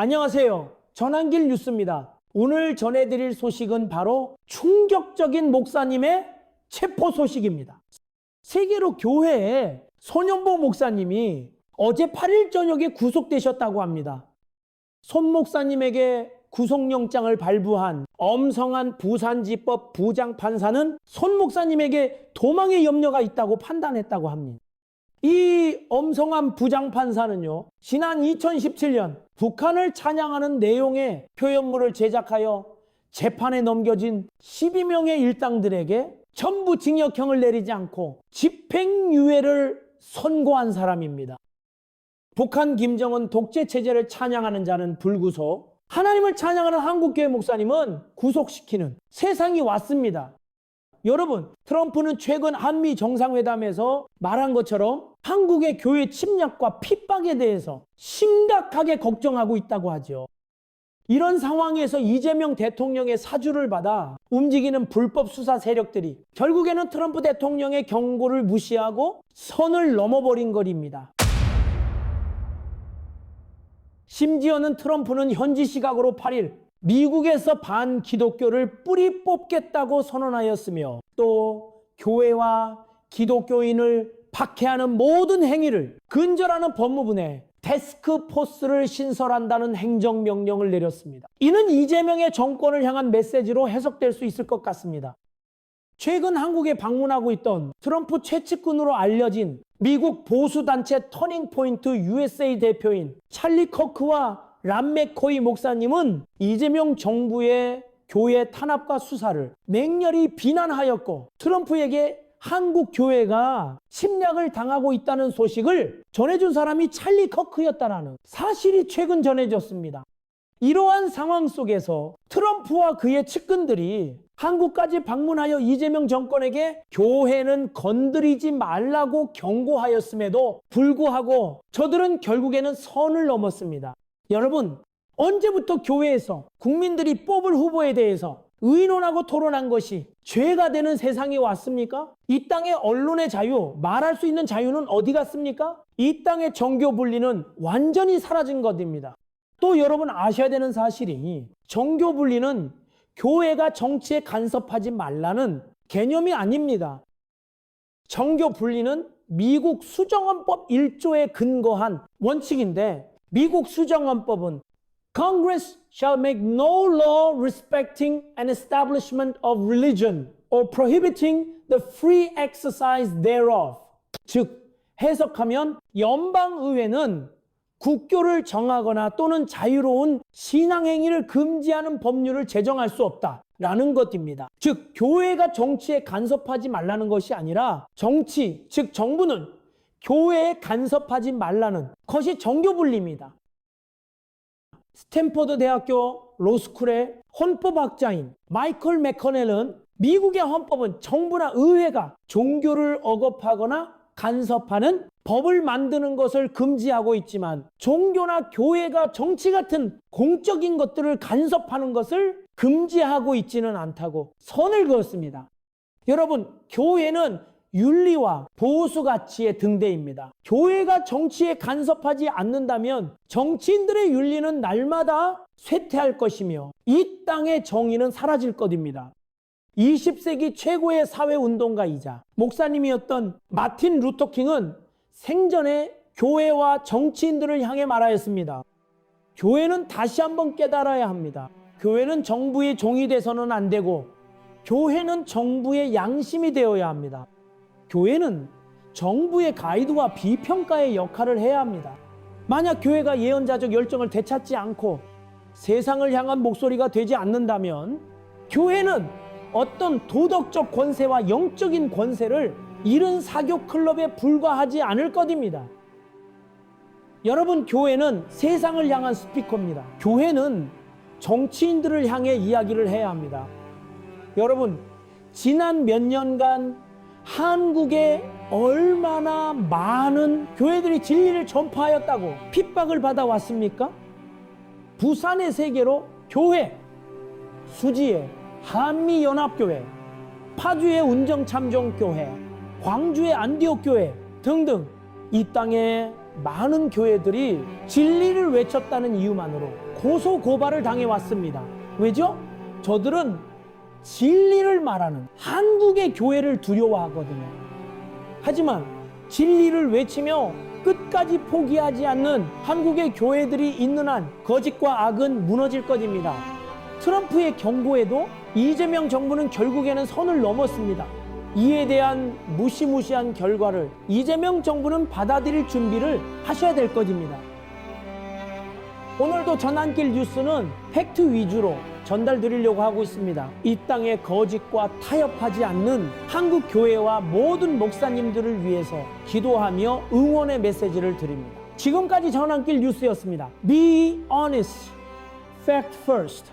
안녕하세요. 전한길 뉴스입니다. 오늘 전해드릴 소식은 바로 충격적인 목사님의 체포 소식입니다. 세계로 교회에 손연보 목사님이 어제 8일 저녁에 구속되셨다고 합니다. 손 목사님에게 구속영장을 발부한 엄성한 부산지법 부장 판사는 손 목사님에게 도망의 염려가 있다고 판단했다고 합니다. 이 엄성한 부장판사는요, 지난 2017년 북한을 찬양하는 내용의 표현물을 제작하여 재판에 넘겨진 12명의 일당들에게 전부 징역형을 내리지 않고 집행유예를 선고한 사람입니다. 북한 김정은 독재 체제를 찬양하는 자는 불구속, 하나님을 찬양하는 한국교회 목사님은 구속시키는 세상이 왔습니다. 여러분, 트럼프는 최근 한미 정상회담에서 말한 것처럼 한국의 교회 침략과 핍박에 대해서 심각하게 걱정하고 있다고 하죠. 이런 상황에서 이재명 대통령의 사주를 받아 움직이는 불법 수사 세력들이 결국에는 트럼프 대통령의 경고를 무시하고 선을 넘어버린 것입니다. 심지어는 트럼프는 현지 시각으로 8일 미국에서 반 기독교를 뿌리 뽑겠다고 선언하였으며 또 교회와 기독교인을 박해하는 모든 행위를 근절하는 법무부에 데스크포스를 신설한다는 행정명령을 내렸습니다. 이는 이재명의 정권을 향한 메시지로 해석될 수 있을 것 같습니다. 최근 한국에 방문하고 있던 트럼프 최측근으로 알려진 미국 보수단체 터닝포인트 USA 대표인 찰리 커크와 람 맥코이 목사님은 이재명 정부의 교회 탄압과 수사를 맹렬히 비난하였고 트럼프에게 한국 교회가 침략을 당하고 있다는 소식을 전해준 사람이 찰리 커크였다라는 사실이 최근 전해졌습니다. 이러한 상황 속에서 트럼프와 그의 측근들이 한국까지 방문하여 이재명 정권에게 교회는 건드리지 말라고 경고하였음에도 불구하고 저들은 결국에는 선을 넘었습니다. 여러분, 언제부터 교회에서 국민들이 뽑을 후보에 대해서 의논하고 토론한 것이 죄가 되는 세상이 왔습니까? 이 땅의 언론의 자유, 말할 수 있는 자유는 어디 갔습니까? 이 땅의 정교 분리는 완전히 사라진 것입니다. 또 여러분 아셔야 되는 사실이 정교 분리는 교회가 정치에 간섭하지 말라는 개념이 아닙니다. 정교 분리는 미국 수정헌법 1조에 근거한 원칙인데 미국 수정헌법은 Congress shall make no law respecting an establishment of religion or prohibiting the free exercise thereof. 즉 해석하면 연방의회는 국교를 정하거나 또는 자유로운 신앙행위를 금지하는 법률을 제정할 수 없다. 라는 것입니다. 즉, 교회가 정치에 간섭하지 말라는 것이 아니라 정치, 즉 정부는 교회에 간섭하지 말라는 것이 정교분리입니다. 스탠퍼드 대학교 로스쿨의 헌법학자인 마이클 맥커넬은 미국의 헌법은 정부나 의회가 종교를 억압하거나 간섭하는 법을 만드는 것을 금지하고 있지만 종교나 교회가 정치 같은 공적인 것들을 간섭하는 것을 금지하고 있지는 않다고 선을 그었습니다. 여러분, 교회는 윤리와 보수 가치의 등대입니다. 교회가 정치에 간섭하지 않는다면 정치인들의 윤리는 날마다 쇠퇴할 것이며 이 땅의 정의는 사라질 것입니다. 20세기 최고의 사회 운동가이자 목사님이었던 마틴 루터킹은 생전에 교회와 정치인들을 향해 말하였습니다. 교회는 다시 한번 깨달아야 합니다. 교회는 정부의 종이 돼서는 안 되고 교회는 정부의 양심이 되어야 합니다. 교회는 정부의 가이드와 비평가의 역할을 해야 합니다. 만약 교회가 예언자적 열정을 되찾지 않고 세상을 향한 목소리가 되지 않는다면 교회는 어떤 도덕적 권세와 영적인 권세를 잃은 사교 클럽에 불과하지 않을 것입니다. 여러분, 교회는 세상을 향한 스피커입니다. 교회는 정치인들을 향해 이야기를 해야 합니다. 여러분, 지난 몇 년간 한국에 얼마나 많은 교회들이 진리를 전파하였다고 핍박을 받아왔습니까? 부산의 세계로 교회, 수지의 한미연합교회, 파주의 운정참정교회, 광주의 안디옥교회 등등 이 땅에 많은 교회들이 진리를 외쳤다는 이유만으로 고소 고발을 당해왔습니다. 왜죠? 저들은 진리를 말하는 한국의 교회를 두려워하거든요. 하지만 진리를 외치며 끝까지 포기하지 않는 한국의 교회들이 있는 한 거짓과 악은 무너질 것입니다. 트럼프의 경고에도 이재명 정부는 결국에는 선을 넘었습니다. 이에 대한 무시무시한 결과를 이재명 정부는 받아들일 준비를 하셔야 될 것입니다. 오늘도 전환길 뉴스는 팩트 위주로 전달드리려고 하고 있습니다. 이 땅의 거짓과 타협하지 않는 한국 교회와 모든 목사님들을 위해서 기도하며 응원의 메시지를 드립니다. 지금까지 전환길 뉴스였습니다. Be honest, fact first.